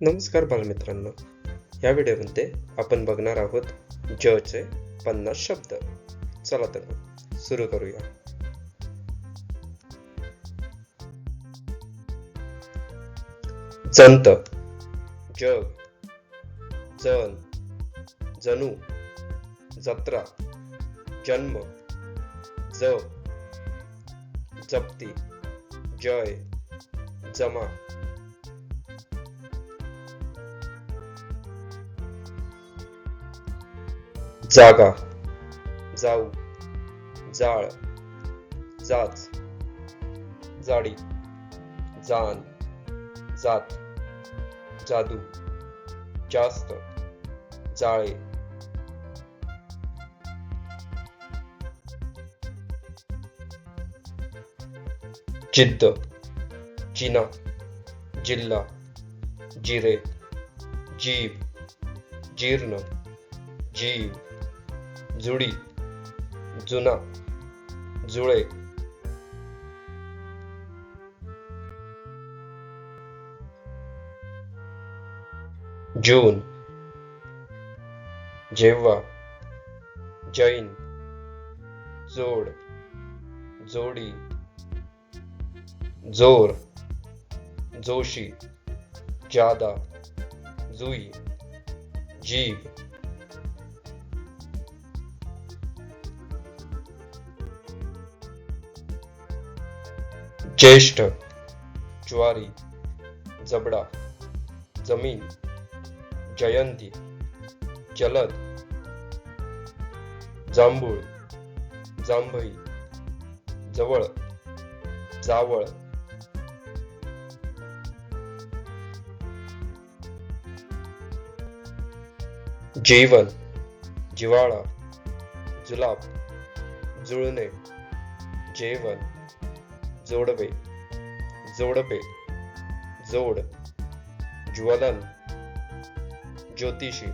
नमस्कार बालमित्रांनो. या व्हिडिओमध्ये आपण बघणार आहोत जचे पन्नास शब्द. चला तर सुरू करूया. जंत. जग जन. जणू जत्रा. जन्म. जप जप्ती. जय. जमा. जागा जाऊ जाळ जाच जाडी जाण जात जादू जास्त जाळे. जिद्द जिना जिल्हा जिरे जीव जीर्ण जीव. जुडी जुना जुळे. जून जेव्हा जैन जोड जोडी जोर जोशी जादा जुई जीव. ज्येष्ठ ज्वारी जबडा जमीन जयंती जलद जांभूळ जांभई जवळ जावळ. जीवन जिवाळा जुलाब जुळणे जेवण. जोडवे जोडपे जोड ज्वलन ज्योतिषी.